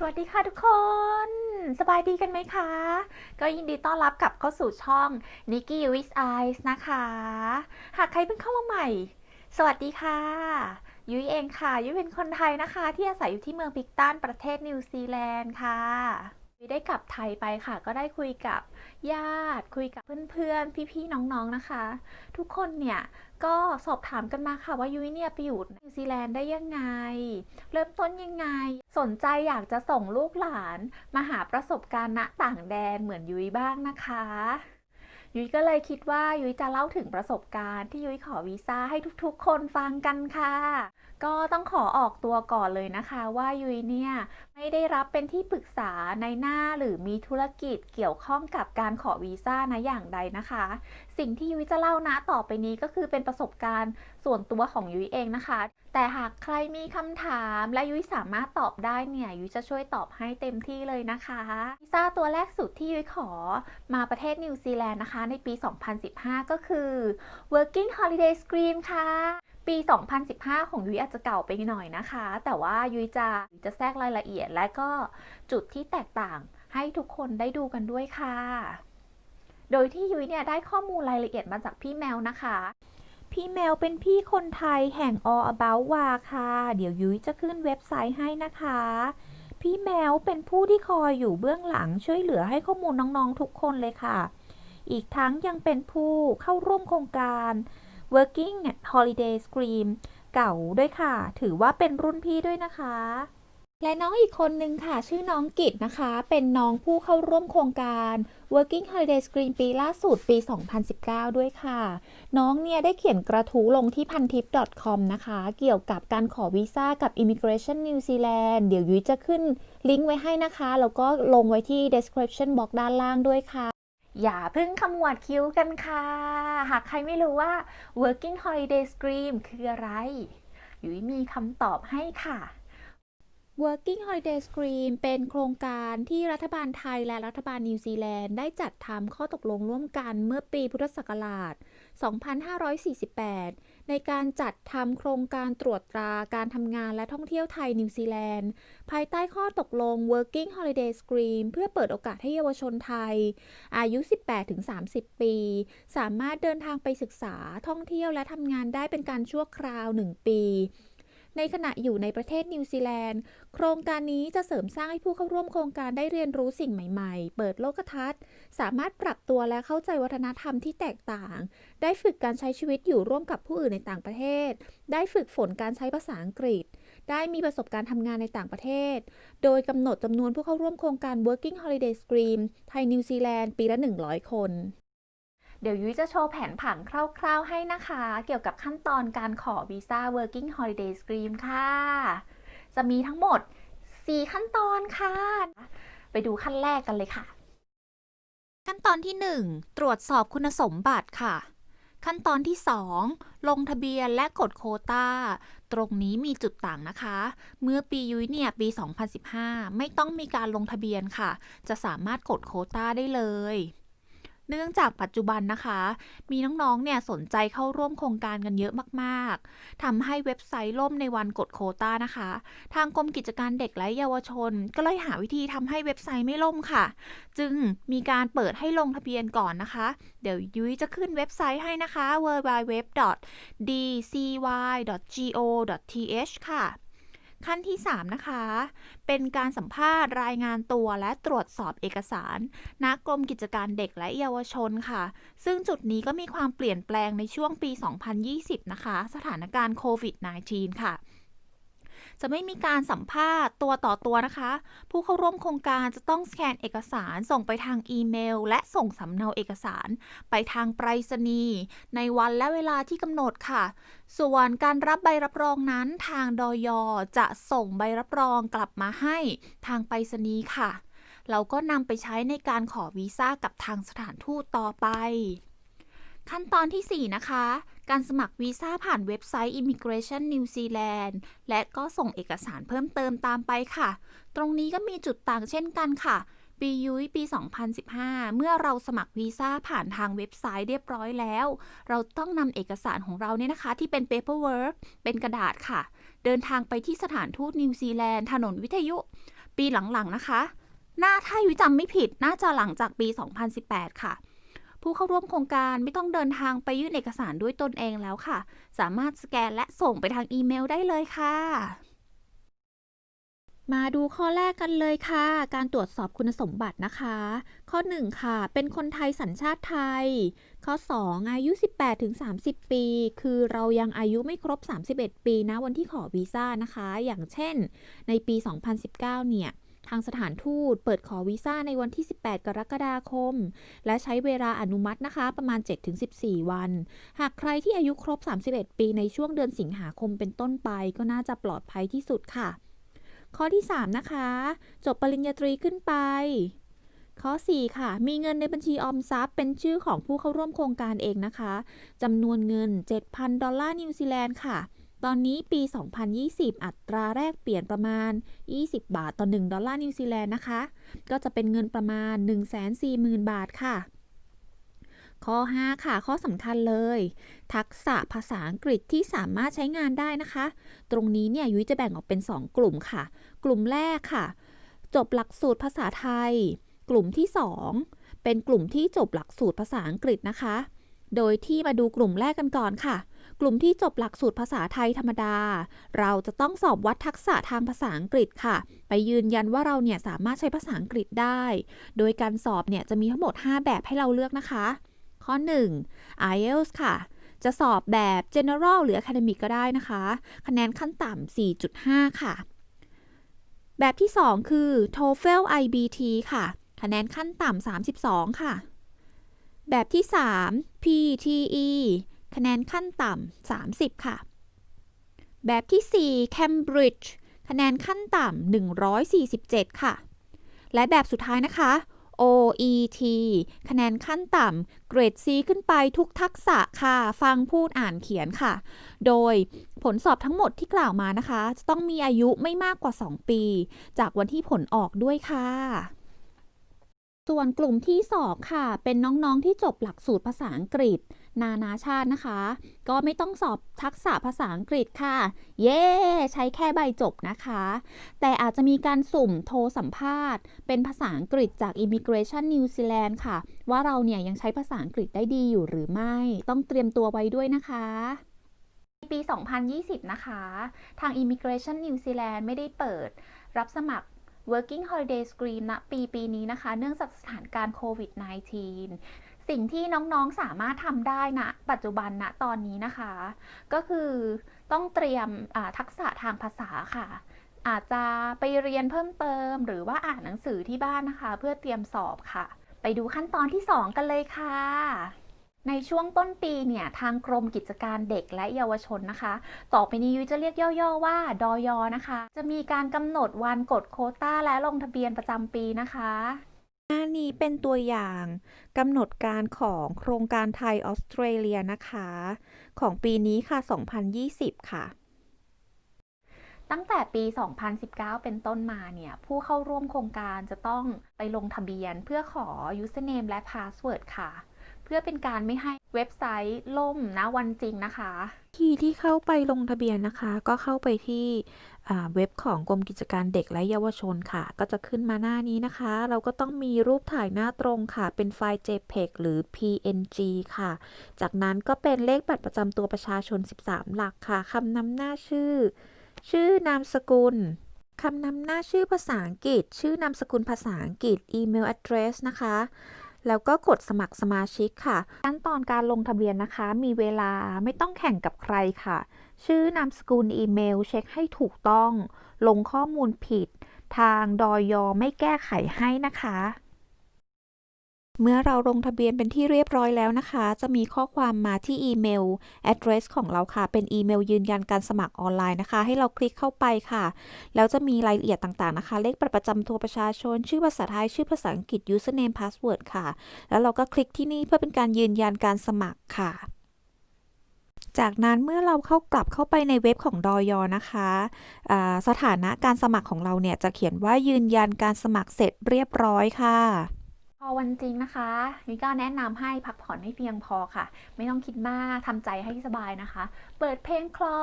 สวัสดีค่ะทุกคน สบายดีกันไหมคะ ก็ยินดีต้อนรับกลับเข้าสู่ช่อง Nikki with Eyes นะคะ หากใครเพิ่งเข้ามาใหม่ สวัสดีค่ะ ยุ้ยเองค่ะ ยุ้ยเป็นคนไทยนะคะ ที่อาศัยอยู่ที่เมืองพิกตันประเทศนิวซีแลนด์ค่ะ ได้กลับไทยไปค่ะ ก็ได้คุยกับญาติ คุยกับเพื่อนๆ พี่ๆ น้องๆ นะคะ ทุกคนเนี่ยก็สอบถามกันมาค่ะว่ายุ้ยเนี่ยไปอยู่นิวซีแลนด์ได้ยังไง เริ่มต้นยังไง สนใจอยากจะส่งลูกหลานมาหาประสบการณ์ณต่างแดนเหมือนยุ้ยบ้างนะคะ ยุ้ยก็เลยคิดว่ายุ้ยจะเล่าถึงประสบการณ์ที่ยุ้ยขอวีซ่าให้ทุกๆ คนฟังกันค่ะ ก็ต้องขอออกตัวก่อนเลยนะคะว่ายุ้ยเนี่ยไม่ได้รับเป็นที่ปรึกษาในหน้าหรือมีธุรกิจเกี่ยวข้องกับการขอวีซ่านะอย่างใดนะคะ สิ่งที่ยุ้ยจะเล่านะต่อไปนี้ก็คือเป็นประสบการณ์ส่วนตัวของยุ้ยเองนะคะ แต่หากใครมีคำถามและยุ้ยสามารถตอบได้เนี่ยยุ้ยจะช่วยตอบให้เต็มที่เลยนะคะวีซ่าตัวแรกสุดที่ยุ้ยขอมาประเทศนิวซีแลนด์นะคะ ในปี 2015 ก็คือ Working Holiday Scheme ค่ะ ปี 2015 ของยุ้ยอาจจะเก่าไปหน่อยนะคะ แต่ว่ายุ้ยจะจะแทรกรายละเอียด และก็จุดที่แตกต่างให้ทุกคนได้ดูกันด้วยค่ะ โดยที่ยุ้ยเนี่ยได้ข้อมูลรายละเอียดมาจากพี่แมวนะคะ พี่แมวเป็นพี่คนไทยแห่ง All About วาค่ะ เดี๋ยวยุ้ยจะขึ้นเว็บไซต์ให้นะคะ พี่แมวเป็นผู้ที่คอยอยู่เบื้องหลังช่วยเหลือให้ข้อมูลน้องๆทุกคนเลยค่ะ อีกทั้งยังเป็นผู้เข้าร่วมโครงการ Working Holiday Scheme เก่าด้วยค่ะ ถือว่าเป็นรุ่นพี่ด้วยนะคะ และน้องอีกคนนึงค่ะ ชื่อน้องกิตนะคะ เป็นน้องผู้เข้าร่วมโครงการ Working Holiday Scheme ปีล่าสุดปี 2019 ด้วยค่ะ น้องเนี่ยได้เขียนกระทู้ลงที่พันทิป .com นะคะ เกี่ยวกับการขอวีซ่ากับ Immigration New Zealand เดี๋ยวยุ้ยจะขึ้นลิงก์ไว้ให้นะคะ แล้วก็ลงไว้ที่ description box ด้านล่างด้วยค่ะ อย่าเพิ่งขมวดคิ้วกันค่ะ หากใครไม่รู้ว่า Working Holiday Scheme คืออะไร ยุ้ยมีคำตอบให้ค่ะ Working Holiday Scheme เป็นโครงการที่รัฐบาลไทยและรัฐบาลนิวซีแลนด์ได้จัดทำข้อตกลงร่วมกันเมื่อปีพุทธศักราช 2548 ในการจัดทำโครงการตรวจตราการทำงานและท่องเที่ยวไทยนิวซีแลนด์ ภายใต้ข้อตกลง Working Holiday Scheme เพื่อเปิดโอกาสให้เยาวชนไทย อายุ 18-30 ปี สามารถเดินทางไปศึกษาท่องเที่ยวและทำงานได้เป็นการชั่วคราว 1 ปี ในขณะอยู่ในประเทศนิวซีแลนด์ โครงการนี้จะเสริมสร้างให้ผู้เข้าร่วมโครงการได้เรียนรู้สิ่งใหม่ๆ เปิดโลกทัศน์ สามารถปรับตัวและเข้าใจวัฒนธรรมที่แตกต่าง ได้ฝึกการใช้ชีวิตอยู่ร่วมกับผู้อื่นในต่างประเทศ ได้ฝึกฝนการใช้ภาษาอังกฤษ ได้มีประสบการณ์ทำงานในต่างประเทศ โดยกำหนดจำนวนผู้เข้าร่วมโครงการ Working Holiday Scheme ไทยนิวซีแลนด์ปีละ 100 คน ดี๋ยวยุ้ยจะโชว์แผนผังคร่าวๆให้นะคะ เกี่ยวกับขั้นตอนการขอวีซ่า Working Holiday Scheme ค่ะ จะมีทั้งหมด 4 ขั้นตอนค่ะ ไปดูขั้นแรกกันเลยค่ะ ขั้นตอนที่ 1 ตรวจสอบคุณสมบัติค่ะ ขั้นตอนที่ 2 ลงทะเบียนและกดโคตาตรงนี้มีจุดต่างนะคะ เมื่อปียุ้ยเนี่ยปี 2015 ไม่ต้องมีการลงทะเบียนค่ะ จะสามารถกดโคตาได้เลย เนื่องจากปัจจุบันนะคะ มีน้องๆ เนี่ยสนใจเข้าร่วมโครงการกันเยอะมากๆทำให้เว็บไซต์ล่มในวันกดโควตานะคะ ทางกรมกิจการเด็กและเยาวชน ก็เลยหาวิธีทำให้เว็บไซต์ไม่ล่มค่ะ จึงมีการเปิดให้ลงทะเบียนก่อนนะคะ เดี๋ยวยุ้ยจะขึ้นเว็บไซต์ให้นะคะ www.dcy.go.th ค่ะ ขั้นที่ 3 นะคะ เป็นการสัมภาษณ์รายงานตัวและตรวจสอบเอกสารณกรมกิจการเด็กและเยาวชนค่ะ ซึ่งจุดนี้ก็มีความเปลี่ยนแปลงในช่วงปี 2020 นะคะ สถานการณ์โควิด -19 ค่ะ จะไม่มีการสัมภาษณ์ตัวต่อตัวนะคะ ผู้เข้าร่วมโครงการจะต้องสแกนเอกสารส่งไปทางอีเมล และส่งสำเนาเอกสาร ไปทางไปรษณีย์ในวันและเวลาที่กำหนดค่ะ ส่วนการรับใบรับรองนั้นทางดอยจะส่งใบรับรองกลับมาให้ทางไปรษณีย์ค่ะ เราก็นำไปใช้ในการขอวีซ่ากับทางสถานทูตต่อไป ขั้นตอนที่ 4 นะคะ การสมัครวีซ่าผ่านเว็บไซต์ Immigration New Zealand และก็ส่งเอกสารเพิ่มเติมตามไปค่ะ ตรงนี้ก็มีจุดต่างเช่นกันค่ะ ปียุ้ยปี 2015 เมื่อเราสมัครวีซ่าผ่านทางเว็บไซต์เรียบร้อยแล้ว เราต้องนำเอกสารของเราเนี่ยนะคะ ที่เป็น paperwork เป็นกระดาษค่ะ เดินทางไปที่สถานทูตนิวซีแลนด์ถนนวิทยุ ปีหลังๆนะคะน่าถ้ายุ้ยจำไม่ผิดน่าจะหลังจากปี 2018 ค่ะ ผู้เข้าร่วมโครงการไม่ต้องเดินทางไปยื่นเอกสารด้วยตนเองแล้วค่ะ สามารถสแกนและส่งไปทางอีเมลได้เลยค่ะ มาดูข้อแรกกันเลยค่ะ การตรวจสอบคุณสมบัตินะคะ ข้อ 1 ค่ะ เป็นคนไทยสัญชาติไทย ข้อ 2 อายุ 18-30 ปี คือเรายังอายุไม่ครบ 31 ปีนะวันที่ขอวีซ่านะคะ อย่างเช่น ในปี 2019 เนี่ย ทางสถานทูตเปิดขอวีซ่าในวันที่ 18 กรกฎาคม และใช้เวลาอนุมัตินะคะ ประมาณ 7-14 วัน หากใครที่อายุครบ 31 ปีในช่วงเดือนสิงหาคมเป็นต้นไปก็น่าจะปลอดภัยที่สุดค่ะ ข้อที่ 3 นะคะ จบปริญญาตรีขึ้นไปข้อ 4 ค่ะ มีเงินในบัญชีออมทรัพย์ เป็นชื่อของผู้เข้าร่วมโครงการเองนะคะ จำนวนเงิน 7,000 ดอลลาร์นิวซีแลนด์ค่ะ ตอนนี้ปี 2020 อัตราแรกเปลี่ยนประมาณ 20 บาทต่อ 1 ดอลลาร์นิวซีแลนด์นะคะ ก็จะเป็นเงินประมาณ 140,000 บาทค่ะ ข้อ 5 ค่ะ ข้อสำคัญเลย ทักษะภาษาอังกฤษที่สามารถใช้งานได้นะคะ ตรงนี้เนี่ยยุ้ยจะแบ่งออกเป็น 2 กลุ่มค่ะ กลุ่มแรกค่ะ จบหลักสูตรภาษาไทย กลุ่มที่ 2 เป็นกลุ่มที่จบหลักสูตรภาษาอังกฤษนะคะ โดยที่มาดูกลุ่มแรกกันก่อนค่ะ กลุ่มที่จบหลักสูตรภาษาไทยธรรมดา เราจะต้องสอบวัดทักษะทางภาษาอังกฤษค่ะ ไปยืนยันว่าเราเนี่ยสามารถใช้ภาษาอังกฤษได้ โดยการสอบเนี่ยจะมีทั้งหมด 5 แบบให้เราเลือกนะคะ ข้อ 1 IELTS ค่ะจะสอบแบบ General หรือ Academic ก็ได้นะคะ คะแนนขั้นต่ำ 4.5 ค่ะ แบบที่ 2 คือ TOEFL IBT ค่ะ คะแนนขั้นต่ำ 32 ค่ะ แบบที่ 3 PTE คะแนนขั้นต่ำ 30 ค่ะ แบบที่ 4 Cambridge คะแนนขั้นต่ำ 147 ค่ะ และแบบสุดท้ายนะคะ OET คะแนนขั้นต่ำ เกรด C ขึ้นไปทุกทักษะค่ะ ฟังพูดอ่านเขียนค่ะ โดยผลสอบทั้งหมดที่กล่าวมานะคะ จะต้องมีอายุไม่มากกว่า 2 ปี จากวันที่ผลออกด้วยค่ะ ส่วนกลุ่มที่2ค่ะ เป็นน้องๆที่จบหลักสูตรภาษาอังกฤษ นานาชาตินะคะ ก็ไม่ต้องสอบทักษะภาษาอังกฤษค่ะ เย้ ใช้แค่ใบจบนะคะ แต่อาจจะมีการสุ่มโทรสัมภาษณ์ เป็นภาษาอังกฤษจาก Immigration New Zealand ค่ะ ว่าเราเนี่ยยังใช้ภาษาอังกฤษได้ดีอยู่หรือไม่ ต้องเตรียมตัวไว้ด้วยนะคะปี 2020 นะคะ ทาง Immigration New Zealand ไม่ได้เปิด รับสมัคร Working Holiday Scheme ณปีปีนี้นะคะ เนื่องจากสถานการณ์โควิด -19 สิ่งที่น้องๆสามารถทำได้ณปัจจุบันณตอนนี้นะคะ ก็คือต้องเตรียมทักษะทางภาษาค่ะ อาจจะไปเรียนเพิ่มเติม หรือว่าอ่านหนังสือที่บ้านนะคะ เพื่อเตรียมสอบค่ะ ไปดูขั้นตอนที่ 2 กันเลยค่ะในช่วงต้นปีเนี่ยทางกรมกิจการเด็กและเยาวชนนะคะ ต่อไปนี้ยุ้ยจะเรียกย่อๆว่าดอยนะคะ จะมีการกำหนดวันกดโคต้าและลงทะเบียนประจำปีนะคะ หน้านี้เป็นตัวอย่างกำหนดการของโครงการไทยออสเตรเลียนะคะ ของปีนี้ค่ะ 2020 ค่ะ ตั้งแต่ปี 2019 เป็นต้นมาเนี่ย ผู้เข้าร่วมโครงการจะต้องไปลงทะเบียนเพื่อขอ username และ password ค่ะ เพื่อเป็นการไม่ให้เว็บไซต์ล่มนะวันจริงนะคะ ที่ที่เข้าไปลงทะเบียนนะคะ ก็เข้าไปที่เว็บของกรมกิจการเด็กและเยาวชนค่ะ ก็จะขึ้นมาหน้านี้นะคะ เราก็ต้องมีรูปถ่ายหน้าตรงค่ะ เป็นไฟล์ JPEG หรือ PNG ค่ะ จากนั้นก็เป็นเลขบัตรประจำตัวประชาชน 13 หลักค่ะคำนำหน้าชื่อ ชื่อนามสกุลคำนำหน้าชื่อภาษาอังกฤษ ชื่อนามสกุลภาษาอังกฤษ อีเมล address นะคะ แล้วก็กดสมัครสมาชิกค่ะ ขั้นตอนการลงทะเบียนนะคะ มีเวลาไม่ต้องแข่งกับใครค่ะ ชื่อนามสกุลอีเมล เช็คให้ถูกต้อง ลงข้อมูลผิด ทางดอยอไม่แก้ไขให้นะคะ เมื่อเราลงทะเบียนเป็นที่เรียบร้อยแล้วนะคะ จะมีข้อความมาที่อีเมล address ของเราค่ะ เป็นอีเมลยืนยันการสมัครออนไลน์นะคะ ให้เราคลิกเข้าไปค่ะ แล้วจะมีรายละเอียดต่างๆนะคะ เลขบัตรประจำตัวประชาชน ชื่อภาษาไทย ชื่อภาษาอังกฤษ username password ค่ะ แล้วเราก็คลิกที่นี่เพื่อเป็นการยืนยันการสมัครค่ะจากนั้นเมื่อเราเข้ากลับเข้าไปในเว็บของดอยอนะคะสถานะการสมัครของเราเนี่ยจะเขียนว่ายืนยันการสมัครเสร็จเรียบร้อยค่ะ พอวันจริงนะคะมิก็แนะนำให้พักผ่อนให้เพียงพอค่ะ ไม่ต้องคิดมากทำใจให้สบายนะคะ เปิดเพลงคลอ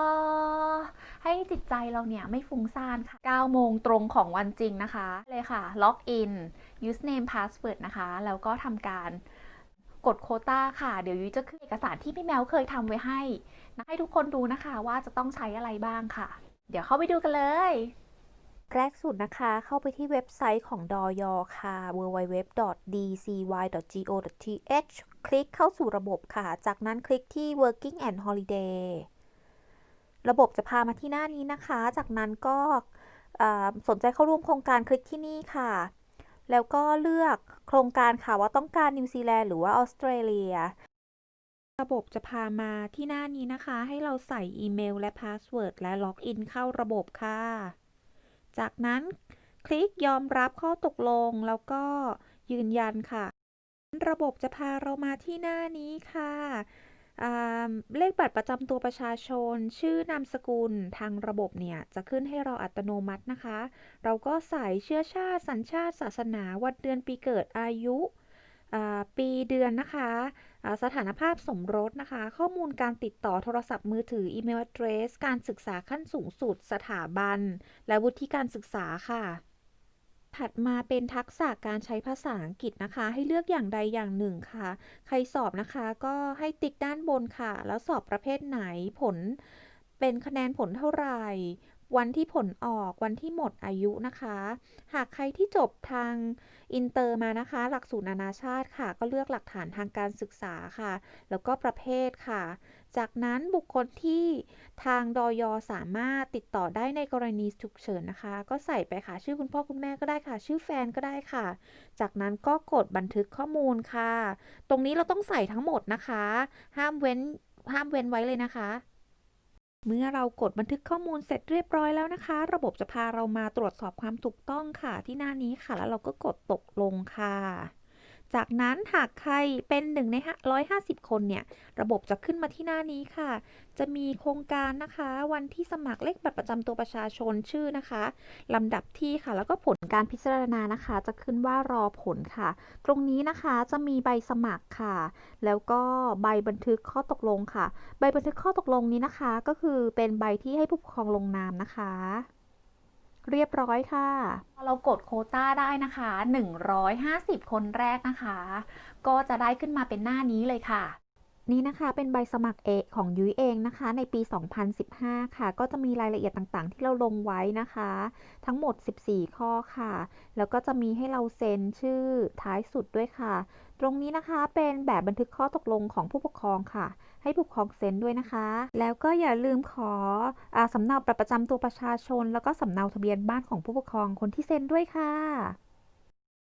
ให้จิตใจเราเนี่ยไม่ฟุ้งซ่านค่ะ9โมงตรงของวันจริงนะคะ เลยค่ะ ล็อกอิน username password นะคะ แล้วก็ทำการกดโคต้าค่ะ เดี๋ยวยุ้ยจะขึ้นเอกสารที่พี่แมวเคยทำไว้ให้นะให้ทุกคนดูนะคะว่าจะต้องใช้อะไรบ้างค่ะ เดี๋ยวเข้าไปดูกันเลย แรกสุดนะคะเข้าไปที่เว็บไซต์ของดอยค่ะ www.dcy.go.th คลิกเข้าสู่ระบบค่ะ จากนั้นคลิกที่ working and holiday ระบบจะพามาที่หน้านี้นะคะ จากนั้นก็สนใจเข้าร่วมโครงการคลิกที่นี่ค่ะ แล้วก็เลือกโครงการค่ะว่าต้องการนิวซีแลนด์หรือว่าออสเตรเลีย ระบบจะพามาที่หน้านี้นะคะ ให้เราใส่อีเมลและพาสเวิร์ดและล็อกอินเข้าระบบค่ะ จากนั้นคลิกยอมรับข้อตกลงแล้วก็ยืนยันค่ะ ระบบจะพาเรามาที่หน้านี้ค่ะ เลขบัตรประจำตัวประชาชน ชื่อนามสกุลทางระบบเนี่ย จะขึ้นให้เราอัตโนมัตินะคะ เราก็ใส่เชื้อชาติ สัญชาติ ศาสนา วันเดือนปีเกิดอายุาปีเดือนนะคะ สถานภาพสมรสนะคะ ข้อมูลการติดต่อโทรศัพท์มือถืออีเมล address การศึกษาขั้นสูงสุด สถาบัน และวุฒิการศึกษาค่ะ ถัดมาเป็นทักษะการใช้ภาษาอังกฤษนะคะ ให้เลือกอย่างใดอย่างหนึ่งค่ะ ใครสอบนะคะก็ให้ติ๊กด้านบนค่ะ แล้วสอบประเภทไหนผลเป็นคะแนนผลเท่าไหร่ วันที่ผลออกวันที่หมดอายุนะคะ หากใครที่จบทางอินเตอร์มานะคะ หลักสูตรนานาชาติค่ะ ก็เลือกหลักฐานทางการศึกษาค่ะ แล้วก็ประเภทค่ะ จากนั้นบุคคลที่ทางดอยสามารถติดต่อได้ในกรณีฉุกเฉินนะคะ ก็ใส่ไปค่ะ ชื่อคุณพ่อคุณแม่ก็ได้ค่ะ ชื่อแฟนก็ได้ค่ะ จากนั้นก็กดบันทึกข้อมูลค่ะ ตรงนี้เราต้องใส่ทั้งหมดนะคะ ห้ามเว้นห้ามเว้นไว้เลยนะคะ เมื่อเรากดบันทึกข้อมูลเสร็จเรียบร้อยแล้วนะคะ ระบบจะพาเรามาตรวจสอบความถูกต้องค่ะที่หน้านี้ค่ะ แล้วเราก็กดตกลงค่ะ จากนั้นหากใครเป็นหนึ่งใน 150 คนเนี่ย ระบบจะขึ้นมาที่หน้านี้ค่ะ จะมีโครงการนะคะ วันที่สมัครเลขบัตรประจำตัวประชาชนชื่อนะคะลำดับที่ค่ะ แล้วก็ผลการพิจารณานะคะ จะขึ้นว่ารอผลค่ะ ตรงนี้นะคะจะมีใบสมัครค่ะ แล้วก็ใบบันทึกข้อตกลงค่ะ ใบบันทึกข้อตกลงนี้นะคะ ก็คือเป็นใบที่ให้ผู้ปกครองลงนามนะคะ เรียบร้อยค่ะพอเรากดโควต้าได้นะคะ 150 คนแรกนะคะ ก็จะได้ขึ้นมาเป็นหน้านี้เลยค่ะ นี่นะคะเป็นใบสมัครเอกของยุ้ยเองนะคะ ในปี 2015 ค่ะ ก็จะมีรายละเอียดต่างๆ ที่เราลงไว้นะคะ ทั้งหมด 14 ข้อค่ะ แล้วก็จะมีให้เราเซ็นชื่อท้ายสุดด้วยค่ะ ตรงนี้นะคะเป็นแบบบันทึกข้อตกลงของผู้ปกครองค่ะ ให้ผู้ปกครองเซ็นด้วยนะคะ แล้วก็อย่าลืมขออสำเนาบัตรประจำตัวประชาชน แล้วก็สำเนาทะเบียนบ้านของผู้ปกครองคนที่เซ็นด้วยค่ะ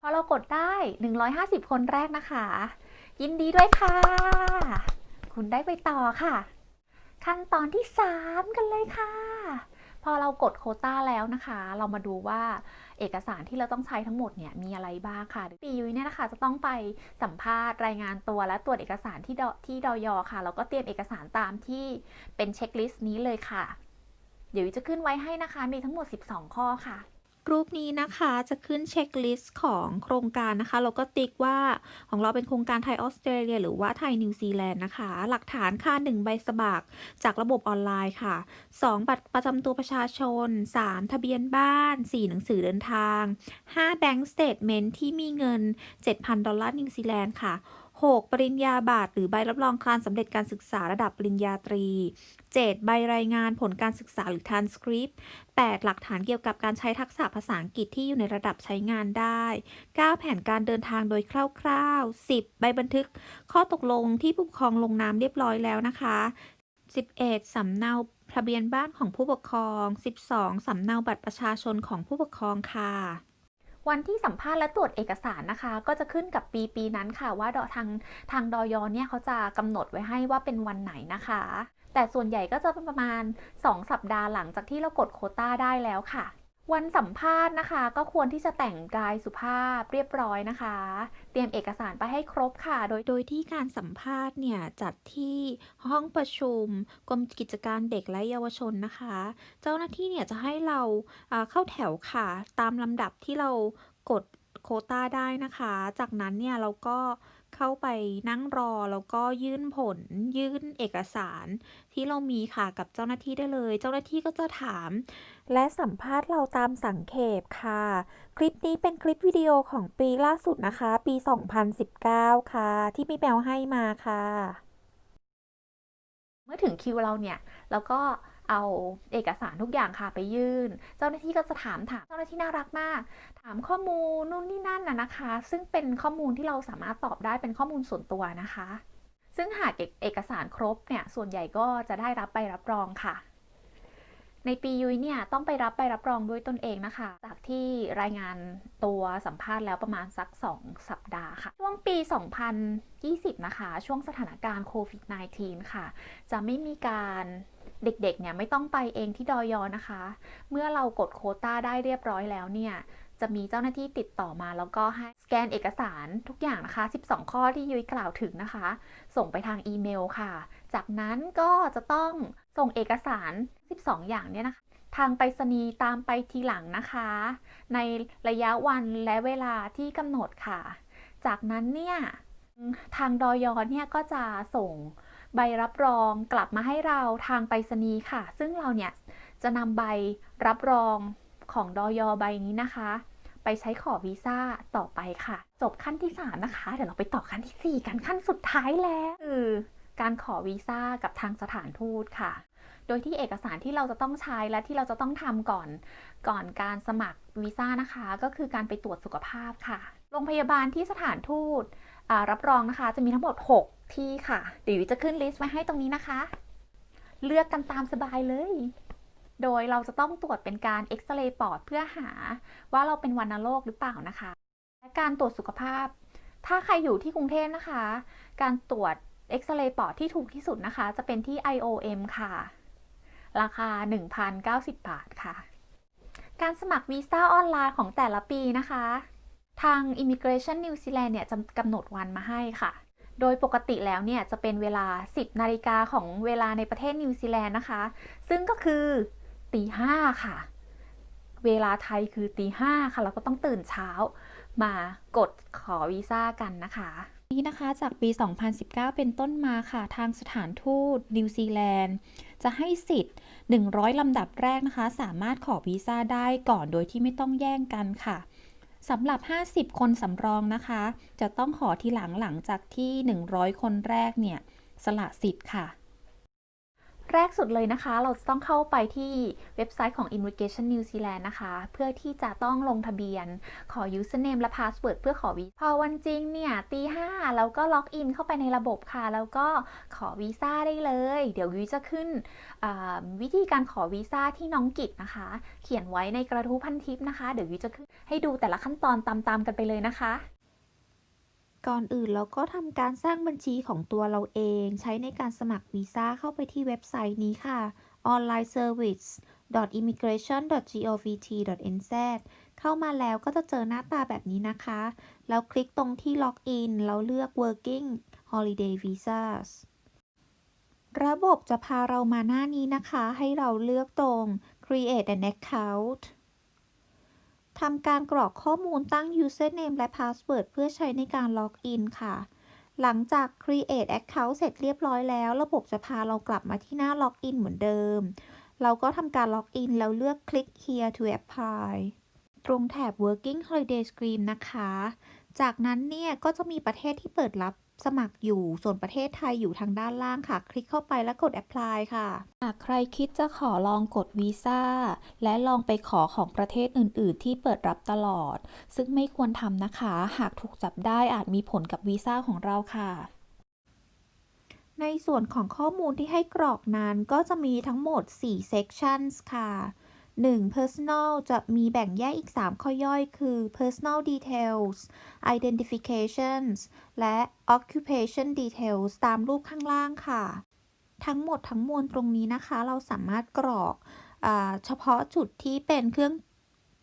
พอเรากดได้ 150 คนแรกนะคะ ยินดีด้วยค่ะ คุณได้ไปต่อค่ะ ขั้นตอนที่ 3 กันเลยค่ะ พอเรากดโคต้าแล้วนะคะ เรามาดูว่าเอกสารที่เราต้องใช้ทั้งหมดเนี่ยมีอะไรบ้างค่ะปียุ้ยเนี่ยนะคะจะต้องไปสัมภาษณ์รายงานตัวและตรวจเอกสารที่ดที่ดอยค่ะแล้วก็เตรียมเอกสารตามที่เป็นเช็คลิสต์นี้เลยค่ะ เดี๋ยวจะขึ้นไว้ให้นะคะมีทั้งหมด 12 ข้อค่ะ รูปนี้นะคะจะขึ้นเช็คลิสต์ของโครงการนะคะ เราก็ติ๊กว่าของเราเป็นโครงการไทยออสเตรเลียหรือว่าไทยนิวซีแลนด์นะคะ หลักฐานค่ะ 1 ใบสมัครจากระบบออนไลน์ค่ะ 2 บัตรประจำตัวประชาชน 3 ทะเบียนบ้าน 4 หนังสือเดินทาง 5 แบงก์สเตทเมนที่มีเงิน 7,000 ดอลลาร์นิวซีแลนด์ค่ะ 6 ปริญญาบัตรหรือใบรับรองการสำเร็จการศึกษาระดับปริญญาตรี 7 ใบรายงานผลการศึกษาหรือ transcript 8 หลักฐานเกี่ยวกับการใช้ทักษะภาษาอังกฤษที่อยู่ในระดับใช้งานได้ 9 แผนการเดินทางโดยคร่าวๆ 10 ใบบันทึก ข้อตกลงที่ผู้ปกครองลงนามเรียบร้อยแล้วนะคะ 11 สำเนาทะเบียนบ้านของผู้ปกครอง 12 สำเนาบัตรประชาชนของผู้ปกครองค่ะ วันที่สัมภาษณ์และตรวจเอกสารนะคะ ก็จะขึ้นกับปีปีนั้นค่ะ ว่าดทางทางดอยเนี่ยเขาจะกำหนดไว้ให้ว่าเป็นวันไหนนะคะ แต่ส่วนใหญ่ก็จะเป็นประมาณ 2 สัปดาห์หลังจากที่เรากดโคต้าได้แล้วค่ะ วันสัมภาษณ์นะคะ ก็ควรที่จะแต่งกายสุภาพเรียบร้อยนะคะ เตรียมเอกสารไปให้ครบค่ะ โดยโดยที่การสัมภาษณ์เนี่ยจัดที่ห้องประชุมกรมกิจการเด็กและเยาวชนนะคะ เจ้าหน้าที่เนี่ยจะให้เราเข้าแถวค่ะ ตามลำดับที่เรากดโคต้าได้นะคะ จากนั้นเนี่ยเราก็ เข้าไปนั่งรอแล้วก็ยื่นผล ยื่นเอกสารที่เรามีค่ะกับเจ้าหน้าที่ได้เลย เจ้าหน้าที่ก็จะถาม และสัมภาษณ์เราตามสังเขปค่ะ คลิปนี้เป็นคลิปวิดีโอของปีล่าสุดนะคะ ปี 2019 ค่ะ ที่พี่แมวให้มาค่ะ เมื่อถึงคิวเราเนี่ยเราก็ เอาเอกสารทุกอย่างค่ะไปยื่น เจ้าหน้าที่ก็จะถามถามเจ้าหน้าที่น่ารักมาก ถามข้อมูลนู่นนี่นั่นนะนะคะ ซึ่งเป็นข้อมูลที่เราสามารถตอบได้เป็นข้อมูลส่วนตัวนะคะ ซึ่งหากเอกเอกสารครบเนี่ยส่วนใหญ่ก็จะได้รับใบรับรองค่ะ ในปียุ้ยเนี่ยต้องไปรับใบรับรองด้วยตนเองนะคะ จากที่รายงานตัวสัมภาษณ์แล้วประมาณสัก 2 สัปดาห์ค่ะ ช่วงปี 2020 นะคะ ช่วงสถานการณ์โควิด -19 ค่ะ จะไม่มีการ เด็กๆ เนี่ยไม่ต้องไปเองที่ดอยอนะคะ เมื่อเรากดโคต้าได้เรียบร้อยแล้วเนี่ย จะมีเจ้าหน้าที่ติดต่อมาแล้วก็ให้สแกนเอกสารทุกอย่างนะคะ 12 ข้อที่ยุ้ยกล่าวถึงนะคะ ส่งไปทางอีเมลค่ะ จากนั้นก็จะต้องส่งเอกสาร 12 อย่างเนี่ยนะคะ ทางไปรษณีย์ตามไปทีหลังนะคะ ในระยะวันและเวลาที่กำหนดค่ะ จากนั้นเนี่ยทางดอยอเนี่ยก็จะส่ง ใบรับรองกลับมาให้เราทางไปรษณีย์ค่ะ ซึ่งเราเนี่ยจะนำใบรับรองของดอยอใบนี้นะคะ ไปใช้ขอวีซ่าต่อไปค่ะ จบขั้นที่ 3 นะคะ เดี๋ยวเราไปต่อขั้นทีสี่ 4 กันขั้นสุดท้ายแล้วคือการขอวีซ่ากับทางสถานทูตค่ะ โดยที่เอกสารที่เราจะต้องใช้และที่เราจะต้องทำก่อน ก่อนการสมัครวีซ่านะคะ ก็คือการไปตรวจสุขภาพค่ะ โรงพยาบาลที่สถานทูตรับรองนะคะ จะมีทั้งหมด 6 ที่ค่ะ เดี๋ยวจะขึ้นลิสต์ไว้ให้ตรงนี้นะคะ เลือกกันตามสบายเลย โดยเราจะต้องตรวจเป็นการเอ็กซเรย์ปอดเพื่อหาว่าเราเป็นวัณโรคหรือเปล่านะคะ และการตรวจสุขภาพ ถ้าใครอยู่ที่กรุงเทพนะคะ การตรวจเอ็กซเรย์ปอดที่ถูกที่สุดนะคะ จะเป็นที่ IOM ค่ะ ราคา 1,090 บาทค่ะ การสมัครวีซ่าออนไลน์ของแต่ละปีนะคะ ทาง Immigration New Zealand เนี่ยจะกำหนดวันมาให้ค่ะ โดยปกติแล้วเนี่ยจะเป็นเวลา 10 นาฬิกาของเวลาในประเทศนิวซีแลนด์นะคะ ซึ่งก็คือตีห้าค่ะ เวลาไทยคือตีห้าค่ะ เราก็ต้องตื่นเช้ามากดขอวีซ่ากันนะคะนี้นะคะจากปี 2019 เป็นต้นมาค่ะ ทางสถานทูตนิวซีแลนด์จะให้สิทธิ์ 100 ลำดับแรกนะคะ สามารถขอวีซ่าได้ก่อนโดยที่ไม่ต้องแย่งกันค่ะ สำหรับ 50 คนสำรองนะคะ จะต้องขอทีหลังหลังจากที่ 100 คนแรกเนี่ย สละสิทธิ์ค่ะ แรกสุดเลยนะคะ เราจะต้องเข้าไปที่เว็บไซต์ของ Immigration New Zealand นะคะ เพื่อที่จะต้องลงทะเบียน ขอ username และ password เพื่อขอวีพอวันจริงเนี่ยตีห้าเราก็ล็อกอินเข้าไปในระบบค่ะ แล้วก็ขอวีซ่าได้เลย เดี๋ยวยุ้ยจะขึ้นวิธีการขอวีซ่าที่น้องกิจนะคะ เขียนไว้ในกระทู้พันทิปนะคะ เดี๋ยวยุ้ยจะขึ้นให้ดูแต่ละขั้นตอนตามๆกันไปเลยนะคะ ก่อนอื่นเราก็ทำการสร้างบัญชีของตัวเราเอง ใช้ในการสมัครวีซ่าเข้าไปที่เว็บไซต์นี้ค่ะ onlineservice.immigration.govt.nz เข้ามาแล้วก็จะเจอหน้าตาแบบนี้นะคะ แล้วคลิกตรงที่ Login แล้วเลือก Working Holiday Visas ระบบจะพาเรามาหน้านี้นะคะ ให้เราเลือกตรง Create an Account ทำการกรอกข้อมูลตั้ง username และ password เพื่อใช้ในการล็อกอินค่ะ หลังจาก create account เสร็จเรียบร้อยแล้ว ระบบจะพาเรากลับมาที่หน้าล็อกอินเหมือนเดิม เราก็ทำการล็อกอินแล้วเลือกคลิก here to apply ตรงแถบ working holiday screen นะคะ จากนั้นเนี่ยก็จะมีประเทศที่เปิดรับ สมัครอยู่ ส่วนประเทศไทยอยู่ทางด้านล่างค่ะ คลิกเข้าไปแล้วกด apply ค่ะ หากใครคิดจะขอลองกดวีซ่าและลองไปขอของประเทศอื่น ๆ ที่เปิดรับตลอด ซึ่งไม่ควรทำนะคะ หากถูกจับได้อาจมีผลกับวีซ่าของเราค่ะในส่วนของข้อมูลที่ให้กรอกนั้นก็จะมีทั้งหมด 4 sections ค่ะ 1. personal จะมีแบ่งแยกอีก 3 ข้อย่อยคือ personal details identifications และ occupation details ตามรูปข้างล่างค่ะ ทั้งหมดทั้งมวลตรงนี้นะคะ เราสามารถกรอกอเฉพาะจุดที่เป็นเครื่อง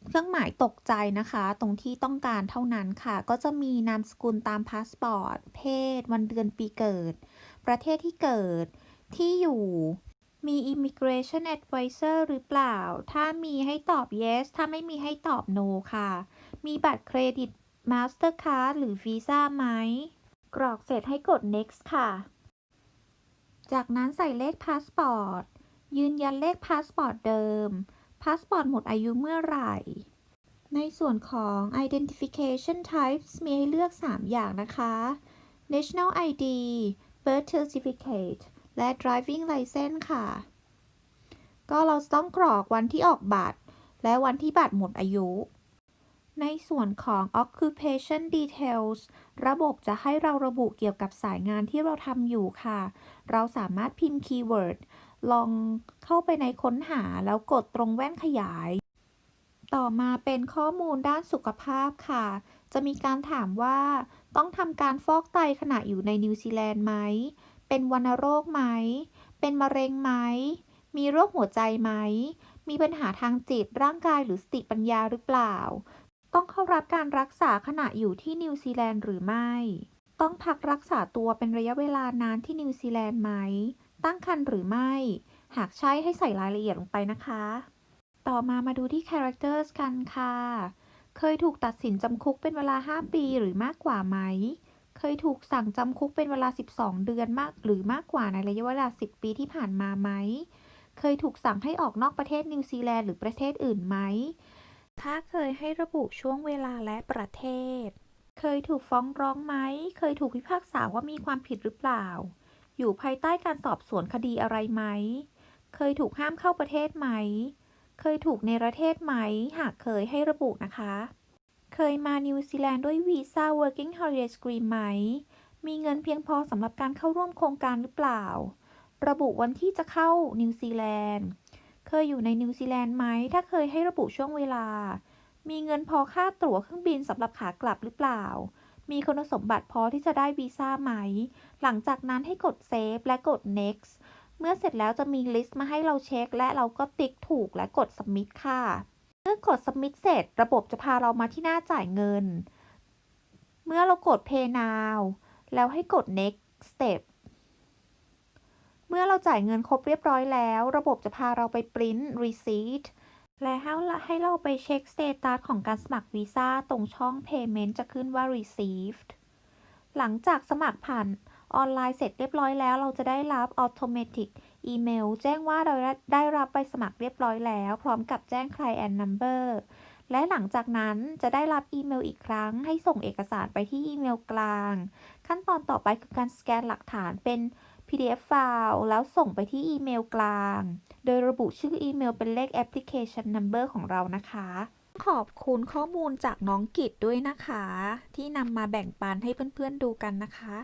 เครื่องหมายตกใจนะคะ ตรงที่ต้องการเท่านั้นค่ะ ก็จะมีนามสกุลตามพาสปอร์ต เพศ วันเดือนปีเกิด ประเทศที่เกิด ที่อยู่ มี immigration advisor หรือเปล่า ถ้ามีให้ตอบ yes ถ้าไม่มีให้ตอบ no ค่ะ มีบัตรเครดิต Mastercard หรือ Visa ไหม กรอกเสร็จให้กด next ค่ะ จากนั้นใส่เลขพาสปอร์ต ยืนยันเลขพาสปอร์ตเดิม พาสปอร์ตหมดอายุเมื่อไหร่ ในส่วนของ identification types มีให้เลือก 3 อย่างนะคะ national ID birth certificate และ driving license ค่ะ ก็เราต้องกรอกวันที่ออกบัตร และวันที่บัตรหมดอายุ ในส่วนของ occupation details ระบบจะให้เราระบุเกี่ยวกับสายงานที่เราทำอยู่ค่ะ เราสามารถพิมพ์คีย์เวิร์ดลองเข้าไปในค้นหาแล้วกดตรงแว่นขยาย ต่อมาเป็นข้อมูลด้านสุขภาพค่ะ จะมีการถามว่าต้องทำการฟอกไตขณะอยู่ในนิวซีแลนด์ไหม เป็นวัณโรคไหม เป็นมะเร็งไหม มีโรคหัวใจไหม มีปัญหาทางจิตร่างกายหรือสติปัญญาหรือเปล่า ต้องเข้ารับการรักษาขณะอยู่ที่นิวซีแลนด์หรือไม่ ต้องพักรักษาตัวเป็นระยะเวลานานที่นิวซีแลนด์ไหม ตั้งครรภ์หรือไม่ หากใช่ให้ใส่รายละเอียดลงไปนะคะ ต่อมามาดูที่ characters กันค่ะ เคยถูกตัดสินจำคุกเป็นเวลา 5 ปีหรือมากกว่าไหม เคยถูกสั่งจำคุกเป็นเวลา 12 เดือนมากหรือมากกว่าในระยะเวลา 10 ปีที่ผ่านมาไหม เคยถูกสั่งให้ออกนอกประเทศนิวซีแลนด์หรือประเทศอื่นไหม ถ้าเคยให้ระบุช่วงเวลาและประเทศ เคยถูกฟ้องร้องไหม เคยถูกพิพากษาว่ามีความผิดหรือเปล่า อยู่ภายใต้การสอบสวนคดีอะไรไหม เคยถูกห้ามเข้าประเทศไหม เคยถูกในประเทศไหม หากเคยให้ระบุนะคะ เคยมานิวซีแลนด์ด้วยวีซ่า Working Holiday Scheme ไหม มีเงินเพียงพอสำหรับการเข้าร่วมโครงการหรือเปล่า ระบุวันที่จะเข้านิวซีแลนด์ เคยอยู่ในนิวซีแลนด์ไหม ถ้าเคยให้ระบุช่วงเวลา มีเงินพอค่าตั๋วเครื่องบินสำหรับขากลับหรือเปล่า มีคุณสมบัติพอที่จะได้วีซ่าไหม หลังจากนั้นให้กด Save และกด Next เมื่อเสร็จแล้วจะมีลิสต์มาให้เราเช็ค และเราก็ติ๊กถูกและกด Submit ค่ะ เมื่อกด Submit เสร็จ ระบบจะพาเรามาที่หน้าจ่ายเงิน เมื่อเรากด Pay Now แล้วให้กด Next Step เมื่อเราจ่ายเงินครบเรียบร้อยแล้ว ระบบจะพาเราไป Print Receipt และให้ให้เราไปเช็คสเตตัสของการสมัครวีซ่าตรงช่อง Payment จะขึ้นว่า Received หลังจากสมัครผ่านออนไลน์เสร็จเรียบร้อยแล้ว เราจะได้รับ Automatic อีเมล แจ้งว่าเราได้รับใบสมัครเรียบร้อยแล้ว พร้อมกับแจ้ง Client Number และหลังจากนั้นจะได้รับอีเมลอีกครั้ง ให้ส่งเอกสารไปที่อีเมลกลาง ขั้นตอนต่อไปคือการสแกนหลักฐานเป็น PDF ไฟล์แล้วส่งไปที่อีเมลกลาง โดยระบุชื่ออีเมลเป็นเลข Application Number ของเรานะคะ ขอบคุณข้อมูลจากน้องกิจด้วยนะคะ ที่นำมาแบ่งปันให้เพื่อนๆดูกันนะคะ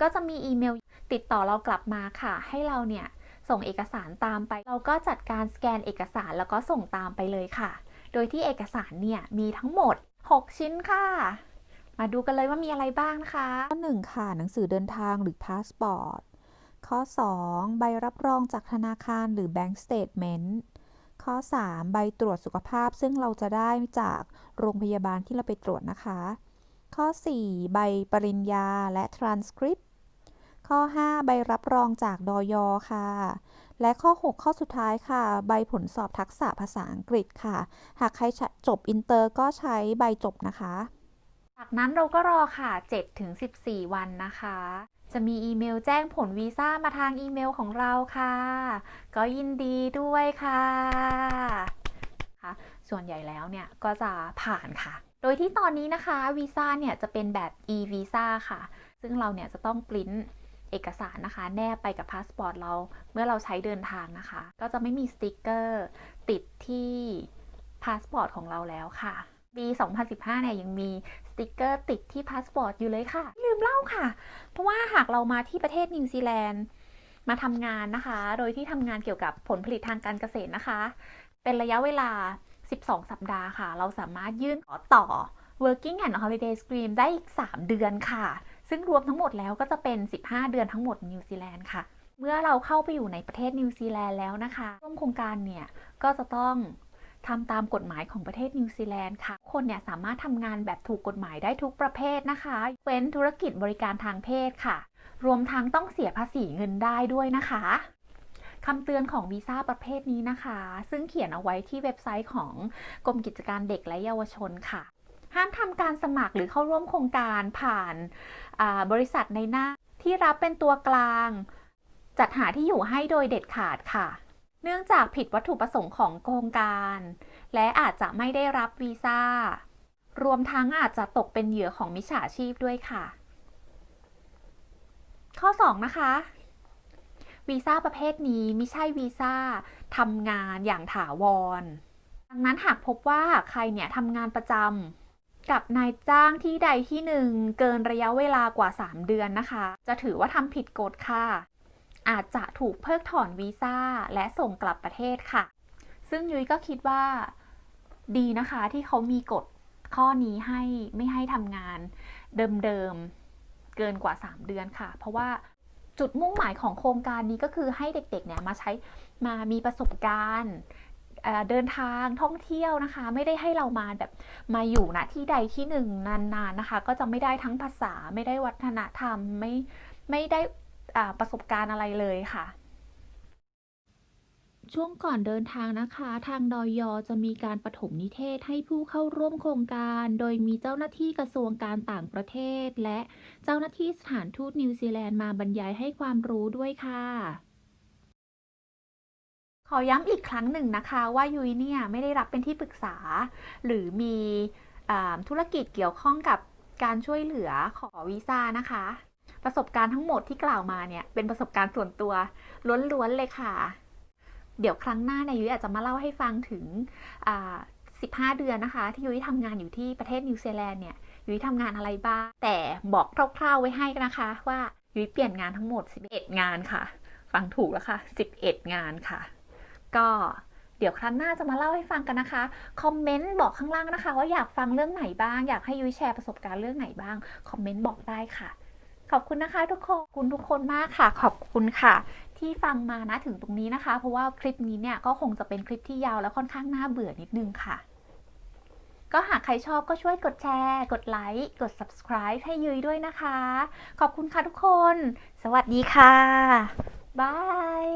ก็จะมีอีเมลติดต่อเรากลับมาค่ะ ให้เราเนี่ย ส่งเอกสารตามไป เราก็จัดการสแกนเอกสารแล้วก็ส่งตามไปเลยค่ะ โดยที่เอกสารเนี่ยมีทั้งหมด 6 ชิ้นค่ะ มาดูกันเลยว่ามีอะไรบ้างนะคะ ข้อ 1 ค่ะ หนังสือเดินทางหรือพาสปอร์ต ข้อ 2 ใบรับรองจากธนาคารหรือ Bank Statement ข้อ 3 ใบตรวจสุขภาพซึ่งเราจะได้จากโรงพยาบาลที่เราไปตรวจนะคะ ข้อ 4 ใบปริญญาและ transcript ข้อ 5 ใบรับรองจากดอยอค่ะ และข้อ 6 ข้อสุดท้ายค่ะ ใบผลสอบทักษะภาษาอังกฤษค่ะ หากใครจบอินเตอร์ก็ใช้ใบจบนะคะ จากนั้นเราก็รอค่ะ7ถึง14 วันนะคะ จะมีอีเมลแจ้งผลวีซ่ามาทางอีเมลของเราค่ะ ก็ยินดีด้วยค่ะค่ะส่วนใหญ่แล้วเนี่ยก็จะผ่านค่ะ โดยที่ตอนนี้นะคะวีซ่าเนี่ยจะเป็นแบบ e-visa ค่ะ ซึ่งเราเนี่ยจะต้องปริ้น เอกสารนะคะ แนบไปกับพาสปอร์ตเราเมื่อเราใช้เดินทางนะคะ ก็จะไม่มีสติกเกอร์ติดที่พาสปอร์ตของเราแล้วค่ะปี2015 เนี่ยยังมีสติกเกอร์ติดที่พาสปอร์ตอยู่เลยค่ะ ลืมเล่าค่ะ เพราะว่าหากเรามาที่ประเทศนิวซีแลนด์มาทำงานนะคะ โดยที่ทำงานเกี่ยวกับผลผลิตทางการเกษตรนะคะ เป็นระยะเวลา 12 สัปดาห์ค่ะ เราสามารถยื่นขอต่อ Working and Holiday Scheme ได้อีก 3 เดือนค่ะ ซึ่งรวมทั้งหมดแล้วก็จะเป็น 15 เดือนทั้งหมดนิวซีแลนด์ค่ะ เมื่อเราเข้าไปอยู่ในประเทศนิวซีแลนด์แล้วนะคะร่วมโครงการเนี่ยก็จะต้องทำตามกฎหมายของประเทศนิวซีแลนด์ค่ะ คนเนี่ยสามารถทำงานแบบถูกกฎหมายได้ทุกประเภทนะคะ เว้นธุรกิจบริการทางเพศค่ะ รวมทั้งต้องเสียภาษีเงินได้ด้วยนะคะคำเตือนของวีซ่าประเภทนี้นะคะ ซึ่งเขียนเอาไว้ที่เว็บไซต์ของกรมกิจการเด็กและเยาวชนค่ะ ห้ามทำการสมัครหรือเข้าร่วมโครงการผ่านบริษัทในหน้าที่รับเป็นตัวกลาง จัดหาที่อยู่ให้โดยเด็ดขาดค่ะ เนื่องจากผิดวัตถุประสงค์ของโครงการ และอาจจะไม่ได้รับวีซ่ารวมทั้งอาจจะตกเป็นเหยื่อของมิจฉาชีพด้วยค่ะ ข้อ 2 นะคะวีซ่าประเภทนี้ไม่ใช่วีซ่าทำงานอย่างถาวร ดังนั้นหากพบว่าใครเนี่ยทำงานประจำ กับนายจ้างที่ใดที่หนึ่งเกินระยะเวลากว่า 3 เดือนนะคะ จะถือว่าทำผิดกฎค่ะ อาจจะถูกเพิกถอนวีซ่าและส่งกลับประเทศค่ะ ซึ่งยุ้ยก็คิดว่าดีนะคะที่เขามีกฎข้อนี้ให้ไม่ให้ทำงานเดิมๆเกินกว่า 3 เดือนค่ะ เพราะว่าจุดมุ่งหมายของโครงการนี้ก็คือให้เด็กๆเนี่ยมาใช้มามีประสบการณ์ เดินทางท่องเที่ยวนะคะ ไม่ได้ให้เรามาแบบมาอยู่ณที่ใดที่หนึ่งนานๆนะคะ ก็จะไม่ได้ทั้งภาษาไม่ได้วัฒนธรรมไม่ไม่ได้อ่าประสบการณ์อะไรเลยค่ะช่วงก่อนเดินทางนะคะ ทางดอยอจะมีการปฐมนิเทศให้ผู้เข้าร่วมโครงการ โดยมีเจ้าหน้าที่กระทรวงการต่างประเทศ และเจ้าหน้าที่สถานทูตนิวซีแลนด์มาบรรยายให้ความรู้ด้วยค่ะ ขอย้ำอีกครั้งหนึ่งนะคะว่ายุ้ยเนี่ยไม่ได้รับเป็นที่ปรึกษา หรือมีอธุรกิจเกี่ยวข้องกับการช่วยเหลือขอวีซ่านะคะ ประสบการณ์ทั้งหมดที่กล่าวมาเนี่ยเป็นประสบการณ์ส่วนตัวล้วนๆเลยค่ะ เดี๋ยวครั้งหน้าเนี่ยยุ้ยอาจจะมาเล่าให้ฟังถึง 15 เดือนนะคะ ที่ยุ้ยทำงานอยู่ที่ประเทศนิวซีแลนด์เนี่ยยุ้ยทำงานอะไรบ้าง แต่บอกคร่าวๆไว้ให้นะคะ ว่ายุ้ยเปลี่ยนงานทั้งหมด 11 งานค่ะ ฟังถูกแล้วค่ะ 11 งานค่ะ ก็เดี๋ยวครั้งหน้าจะมาเล่าให้ฟังกันนะคะ คอมเมนต์บอกข้างล่างนะคะ ว่าอยากฟังเรื่องไหนบ้าง อยากให้ยุ้ยแชร์ประสบการณ์เรื่องไหนบ้าง คอมเมนต์บอกได้ค่ะ ขอบคุณนะคะทุกคนขอบคุณทุกคนมากค่ะ ขอบคุณค่ะ ที่ฟังมานะถึงตรงนี้นะคะ เพราะว่าคลิปนี้เนี่ยก็คงจะเป็นคลิปที่ยาวและค่อนข้างน่าเบื่อนิดนึงค่ะ ก็หากใครชอบก็ช่วยกดแชร์ กดไลค์กด subscribe ให้ยุ้ยด้วยนะคะ ขอบคุณค่ะทุกคน สวัสดีค่ะบาย